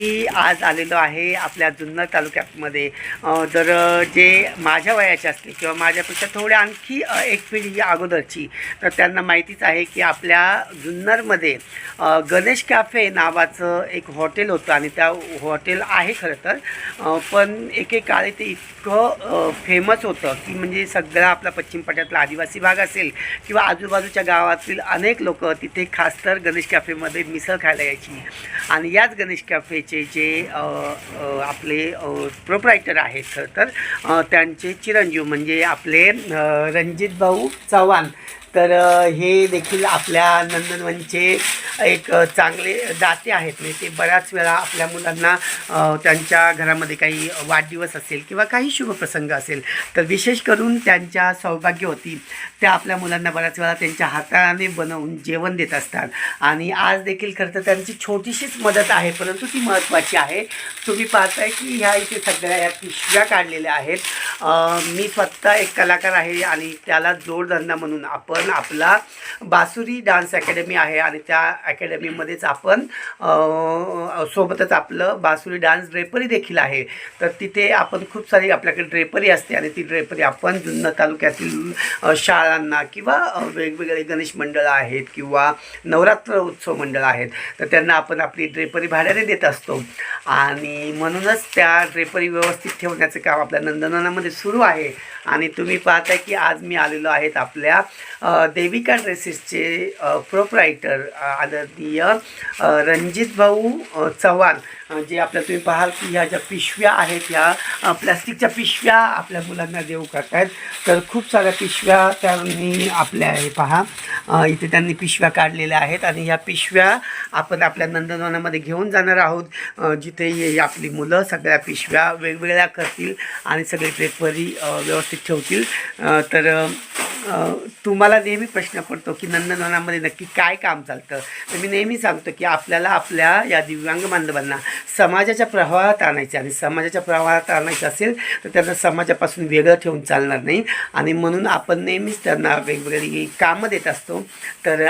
मी आज आलेलो आहे आपल्या जुन्नर तालुक्यामध्ये. जर तर जे माझ्या वयाचे असतील किंवा माझ्यापेक्षा थोड्या आणखी एक पिढी अगोदरची तर त्यांना माहितीच आहे की आपल्या जुन्नरमध्ये गणेश कॅफे नावाचं एक हॉटेल होतं आणि त्या हॉटेल आहे खरं तर. अ, पण एकेकाळी ते इतकं फेमस होतं की म्हणजे सगळा आपला पश्चिम पट्ट्यातला आदिवासी भाग असेल किंवा आजूबाजूच्या गावातील अनेक लोक तिथे खास तर गणेश कॅफेमध्ये मिसळ खायला यायची. आणि याच गणेश कॅफे संस्थेचे जे आपले प्रोप्रायटर आहेत तर त्यांचे चिरंजीव म्हणजे आपले रणजित भाऊ चव्हाण. तर हे देखील आपल्या नंदनवनचे एक चांगले दाते आहेत. म्हणजे ते बऱ्याच वेळा आपल्या मुलांना त्यांच्या घरामध्ये काही वाढदिवस असेल किंवा काही शुभप्रसंग असेल तर विशेष करून त्यांच्या सौभाग्य होती. त्या आपल्या मुलांना बऱ्याच वेळा त्यांच्या हाताने बनवून जेवण देत असतात. आणि आज देखील खरं तर त्यांची छोटीशीच मदत आहे परंतु ती महत्त्वाची आहे. तुम्ही पाहताय की ह्या इथे सगळ्या या पिशव्या काढलेल्या आहेत. मी स्वतः एक कलाकार आहे आणि त्याला जोडधंदा म्हणून आपण आपला बासुरी डान्स अकॅडमी आहे आणि त्या अकॅडमीमध्येच आपण सोबतच आपलं बासुरी डान्स ड्रेपरी देखील आहे. तर तिथे आपण खूप सारी आपल्याकडे ड्रेपरी असते आणि ती ड्रेपरी आपण जुन्नर तालुक्यातील शाळांना किंवा वेगवेगळे गणेश मंडळं आहेत किंवा नवरात्र उत्सव मंडळ आहेत तर त्यांना आपण आपली ड्रेपरी भाड्याने देत असतो. आणि म्हणूनच त्या ड्रेपरी व्यवस्थित ठेवण्याचं काम आपल्या नंदनवनामध्ये सुरू आहे. आणि तुम्ही पाहताय की आज मी आलेलो आहेत आपल्या देविका ड्रेसेसचे प्रोप्रायटर आदरणीय रणजित भाऊ चव्हाण. जे आपल्या तुम्ही पाहाल की ह्या ज्या पिशव्या आहेत ह्या प्लॅस्टिकच्या पिशव्या आपल्या मुलांना देऊ करतायत. तर खूप साऱ्या पिशव्या त्यांनी आपल्या हे पहा इथे त्यांनी पिशव्या काढलेल्या आहेत आणि ह्या पिशव्या आपण आपल्या नंदनवनामध्ये घेऊन जाणार आहोत. जिथे आपली मुलं सगळ्या पिशव्या वेगवेगळ्या करतील आणि सगळे पेपरही व्यवस्थित ठेवतील. तर तुम्हाला नेहमी प्रश्न पडतो की नंदनवनामध्ये नक्की काय काम चालतं? तर मी नेहमी सांगतो की आपल्याला आपल्या या दिव्यांग बांधवांना समाजाच्या प्रवाहात आणायचे. आणि समाजाच्या प्रवाहात आणायचं असेल तर त्यांना समाजापासून वेगळं ठेवून चालणार नाही. आणि म्हणून आपण नेहमीच त्यांना वेगवेगळी कामं देत असतो. तर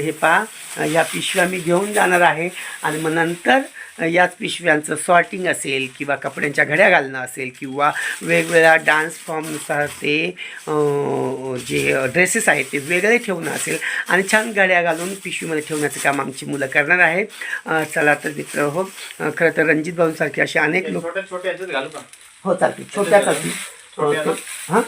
हे पहा या पिशव्या मी घेऊन जाणार आहे. आणि मग नंतर याच पिशव्यांचं सॉर्टिंग असेल किंवा कपड्यांच्या घड्या घालणं असेल किंवा वेगवेगळ्या डान्स फॉर्मनुसार ते जे ड्रेसेस आहेत ते वेगळे ठेवणं असेल. आणि छान घड्या घालून पिशवीमध्ये ठेवण्याचं काम आमची मुलं करणार आहे चला तर मित्र हो. खरं तर रणजित भाऊंसारखे असे अनेक लोक छोट्या छोट्या ह्याच्यात घालू का? हो चालतील छोट्या चालतील छोट्या ना? हां?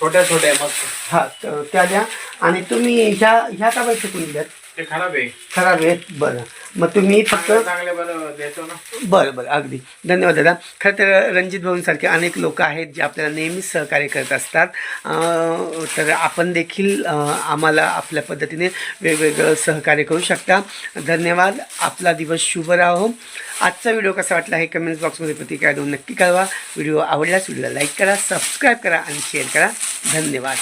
छोट्या छोट्या मस्त. हां तर त्या द्या. आणि तुम्ही ह्या ह्या का बाई फेकून दिल्यात? ते खराब आहे. खराब आहेत बरं. मग तुम्ही फक्त चांगल्या चांगल्या बरं द्यायचो ना. बरं बरं. अगदी. धन्यवाद दादा. खरं तर रणजित भाऊंसारखे अनेक लोक आहेत जे आपल्याला नेहमीच सहकार्य करत असतात. तर आपण देखील आम्हाला आपल्या पद्धतीने वेगवेगळं सहकार्य करू शकता. धन्यवाद. आपला दिवस शुभ राहो. आजचा व्हिडिओ कसा वाटला हे कमेंट्स बॉक्समध्ये प्रतिक्रिया देऊन नक्की कळवा. व्हिडिओ आवडल्यास व्हिडिओला लाईक करा सबस्क्राईब करा आणि शेअर करा. धन्यवाद.